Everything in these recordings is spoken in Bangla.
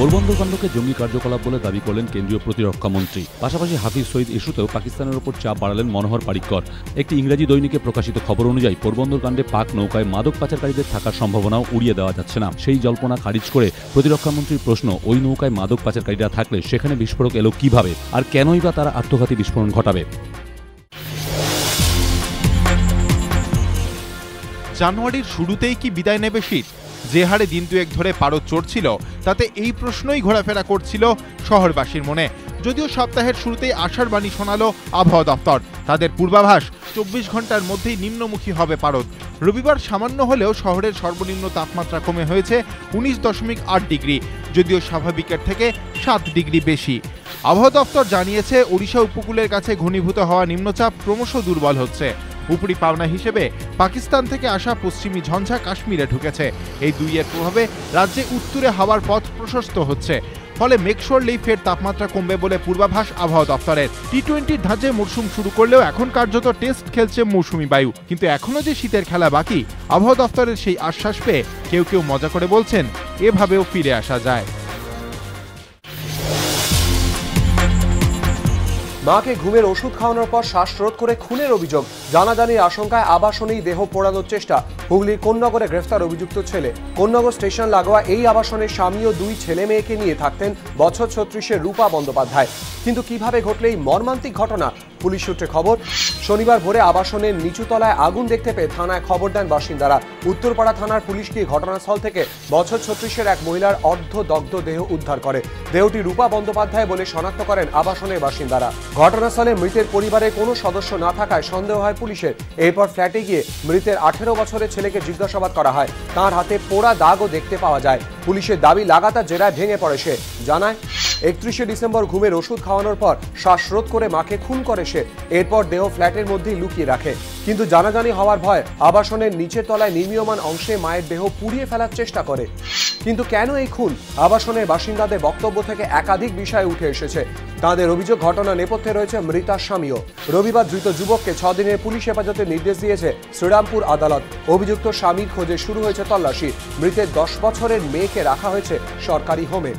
পোরবন্দর কাণ্ডকে জঙ্গি কার্যকলাপ বলে দাবি করলেন কেন্দ্রীয় প্রতিরক্ষা মন্ত্রী। পাশাপাশি হাফিজ সঈদ ইস্যুতেও পাকিস্তানের ওপর চাপ বাড়ালেন মনোহর পারিক্কর একটি ইংরেজি দৈনিকে প্রকাশিত খবর অনুযায়ী পোরবন্দর কাণ্ডে পাক নৌকায় মাদক পাচারকারীদের থাকার সম্ভাবনাও উড়িয়ে দেওয়া যাচ্ছে না। সেই জল্পনা খারিজ করে প্রতিরক্ষা মন্ত্রীর প্রশ্ন, ওই নৌকায় মাদক পাচারকারীরা থাকলে সেখানে বিস্ফোরক এলো কীভাবে? আর কেনই বা তারা আত্মঘাতী বিস্ফোরণ ঘটাবে? জানুয়ারির শুরুতেই কি বিদায় নেবে শীত? যে হারে দিন দুয়েক ধরে পারদ চড়ছিল, তাতে এই প্রশ্নই ঘোরাফেরা করছিল শহরবাসীর মনে। যদিও সপ্তাহের শুরুতেই আশার বাণী শোনালো আবহাওয়া দপ্তর। তাদের পূর্বাভাস, চব্বিশ ঘণ্টার মধ্যেই নিম্নমুখী হবে পারদ। রবিবার সামান্য হলেও শহরের সর্বনিম্ন তাপমাত্রা কমে হয়েছে উনিশ দশমিক আট ডিগ্রি, যদিও স্বাভাবিকের থেকে সাত ডিগ্রি বেশি। আবহাওয়া দপ্তর জানিয়েছে, ওড়িশা উপকূলের কাছে ঘনীভূত হওয়া নিম্নচাপ ক্রমশ দুর্বল হচ্ছে। উপরি পাওনা হিসেবে পাকিস্তান থেকে আসা পশ্চিমী ঝঞ্ঝা কাশ্মীরে ঢুকেছে। এই দুইয়ের প্রভাবে রাজ্যে উত্তরে হাওয়ার পথ প্রশস্ত হচ্ছে। ফলে মেঘসরলেই ফের তাপমাত্রা কমবে বলে পূর্বাভাস আবহাওয়া দপ্তরের। টি টোয়েন্টির ধাঁচে মরশুম শুরু করলেও এখন কার্যত টেস্ট খেলছে মৌসুমি বায়ু। কিন্তু এখনও যে শীতের খেলা বাকি, আবহাওয়া দপ্তরের সেই আশ্বাস পেয়ে কেউ কেউ মজা করে বলছেন, এভাবেও ফিরে আসা যায়। মাকে ঘুমের ওষুধ খাওয়ানোর পর শ্বাসরোধ করে খুনের অভিযোগ। জানাজানির আশঙ্কায় আবাসনেই দেহ পোড়ানোর চেষ্টা। হুগলির কোন্নগরে গ্রেফতার অভিযুক্ত ছেলে। কোন্নগর স্টেশন লাগোয়া এই আবাসনের স্বামী ও দুই ছেলে মেয়েকে নিয়ে থাকতেন বছর ছত্রিশের রূপা বন্দ্যোপাধ্যায়। কিন্তু কীভাবে ঘটলে এই মর্মান্তিক ঘটনা? পুলিশ সূত্রে খবর, শনিবার ভোরে আবাসনের নিচুতলায় আগুন দেখতে পেয়ে থানায় খবর দেন বাসিন্দারা। উত্তরপাড়া থানার পুলিশ গিয়ে ঘটনাস্থল থেকে বছর ছত্রিশের এক মহিলার অর্ধ দগ্ধ দেহ উদ্ধার করে। দেহটি রূপা বন্দ্যোপাধ্যায় বলে শনাক্ত করেন আবাসনের বাসিন্দারা। ঘটনাস্থলে মৃতের পরিবারের কোনো সদস্য না থাকায় সন্দেহ হয় পুলিশের। এরপর ফ্ল্যাটে গিয়ে মৃতের আঠেরো বছরের ছেলেকে জিজ্ঞাসাবাদ করা হয়। তার হাতে পোড়া দাগও দেখতে পাওয়া যায়। পুলিশের দাবি, লাগাতার জেরায় ভেঙে পড়ে সে। জানায় একত্রিশে ডিসেম্বর ঘুমের ওষুধ খাওয়ানোর পর শ্বাসরোধ করে মাকে খুন করে সে। এরপর দেহ ফ্ল্যাটের মধ্যেই লুকিয়ে রাখে। কিন্তু জানাজানি হওয়ার ভয় আবাসনের নিচের তলায় নির্মীয়মান অংশে মায়ের দেহ পুড়িয়ে ফেলার চেষ্টা করে। কিন্তু কেন এই খুন? আবাসনের বাসিন্দাদের বক্তব্য থেকে একাধিক বিষয় উঠে এসেছে। তাদের অভিযোগ ঘটনা নেপথ্যে রয়েছে মৃতার স্বামীও। রবিবার ধৃত যুবককে ছ দিনের পুলিশ হেফাজতের নির্দেশ দিয়েছে শ্রীরামপুর আদালত। অভিযুক্ত স্বামীর খোঁজে শুরু হয়েছে তল্লাশি। মৃতের দশ বছরের মেয়েকে রাখা হয়েছে সরকারি হোমে।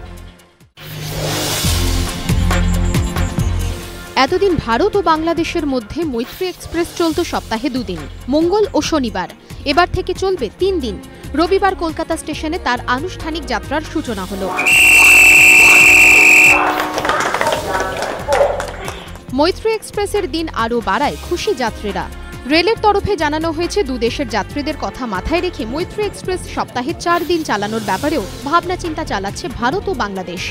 এতদিন ভারত ও বাংলাদেশের মধ্যে মৈত্রী এক্সপ্রেস চলত সপ্তাহে দুদিন, মঙ্গল ও শনিবার। এবার থেকে চলবে তিন দিন। রবিবার কলকাতা স্টেশনে তার আনুষ্ঠানিক যাত্রার সূচনা হলো। মৈত্রী এক্সপ্রেসের দিন আরও বাড়ায় খুশি যাত্রীরা। রেলের তরফে জানানো হয়েছে, দু দেশের যাত্রীদের কথা মাথায় রেখে মৈত্রী এক্সপ্রেস সপ্তাহে চার দিন চালানোর ব্যাপারেও ভাবনা চিন্তা চালাচ্ছে ভারত ও বাংলাদেশ।